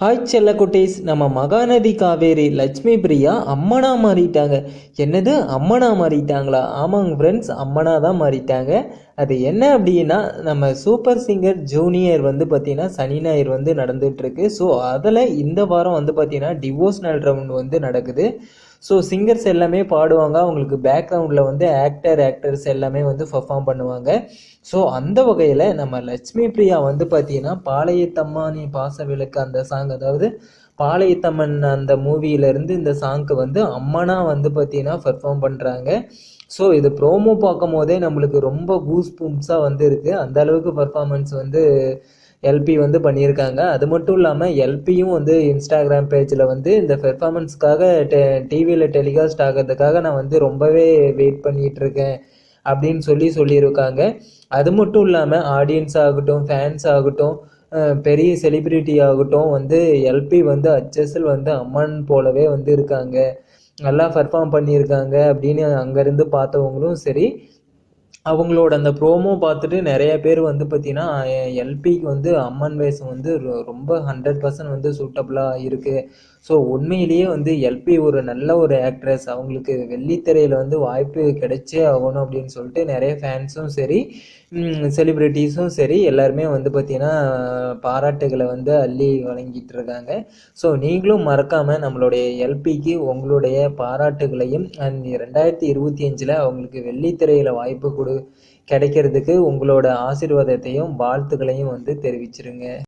Hi செல்ல நம்ம மகாநதி காவேரி லட்சுமி பிரியா அம்மனா மாறிட்டாங்க. என்னது? அம்மனா மாறிட்டாங்களா? ஆமாங்க ஃப்ரெண்ட்ஸ் அம்மனா தான் மாறிட்டாங்க. அது என்ன அப்படின்னா நம்ம சூப்பர் சிங்கர் ஜூனியர் வந்து பார்த்தீங்கன்னா சனி ஞாயிறு வந்து நடந்துகிட்ருக்கு ஸோ அதில் இந்த வாரம் வந்து பார்த்தீங்கன்னா நல் ரவுண்ட் வந்து நடக்குது. ஸோ சிங்கர்ஸ் எல்லாமே பாடுவாங்க. அவங்களுக்கு பேக்ரவுண்டில் வந்து ஆக்டர் ஆக்டர்ஸ் எல்லாமே வந்து பர்ஃபார்ம் பண்ணுவாங்க. ஸோ அந்த வகையில் நம்ம லட்சுமி பிரியா வந்து பார்த்தீங்கன்னா பாளையத்தம்மானி பாச விளக்கு அந்த சாங் அதாவது பாளையத்தம்மன் அந்த மூவியிலேருந்து இந்த சாங்க்கு வந்து அம்மனா வந்து பார்த்தீங்கன்னா பர்ஃபார்ம் பண்ணுறாங்க ஸோ இது ப்ரோமோ பார்க்கும் போதே நம்மளுக்கு ரொம்ப கூஸ் பூம்ஸாக வந்து இருக்குது அந்த அளவுக்கு பர்ஃபார்மன்ஸ் வந்து எல்பி வந்து பண்ணியிருக்காங்க. அது மட்டும் இல்லாமல் எல்பியும் வந்து இன்ஸ்டாகிராம் பேஜில் வந்து இந்த பெர்ஃபார்மன்ஸ்க்காக டெ டிவியில் டெலிகாஸ்ட் ஆகிறதுக்காக நான் வந்து ரொம்பவே வெயிட் பண்ணிகிட்டு இருக்கேன் அப்படின்னு சொல்லி சொல்லியிருக்காங்க. அது மட்டும் இல்லாமல் ஆடியன்ஸ் ஆகட்டும் ஃபேன்ஸ் ஆகட்டும் பெரிய செலிப்ரிட்டி ஆகட்டும் வந்து எல்பி வந்து அச்சஸில் வந்து அம்மன் போலவே வந்து இருக்காங்க. நல்லா பர்ஃபார்ம் பண்ணியிருக்காங்க அப்படின்னு அங்கேருந்து பார்த்தவங்களும் சரி. அவங்களோட அந்த ப்ரோமோ பார்த்துட்டு நிறைய பேர் வந்து பார்த்தீங்கன்னா எல்பிக்கு வந்து அம்மன் வேஷம் வந்து ரொம்ப ஹண்ட்ரட் பர்சன்ட் வந்து சூட்டபுளாக இருக்குது ஸோ உண்மையிலேயே வந்து எல்பி ஒரு நல்ல ஒரு ஆக்ட்ரஸ் அவங்களுக்கு வெள்ளித்திரையில் வந்து வாய்ப்பு கிடைச்சே ஆகணும் அப்படின்னு சொல்லிட்டு நிறைய ஃபேன்ஸும் சரி செலிப்ரிட்டிஸும் சரி எல்லாருமே வந்து பார்த்திங்கன்னா பாராட்டுகளை வந்து அள்ளி வழங்கிட்டு இருக்காங்க. ஸோ நீங்களும் மறக்காமல் நம்மளுடைய எல்பிக்கு உங்களுடைய பாராட்டுகளையும் அண்ட் ரெண்டாயிரத்தி இருபத்தி அஞ்சில் அவங்களுக்கு வெள்ளித்திரையில் வாய்ப்பு கொடு கிடைக்கிறதுக்கு உங்களோட ஆசீர்வாதத்தையும் வாழ்த்துக்களையும் வந்து தெரிவிச்சிருங்க.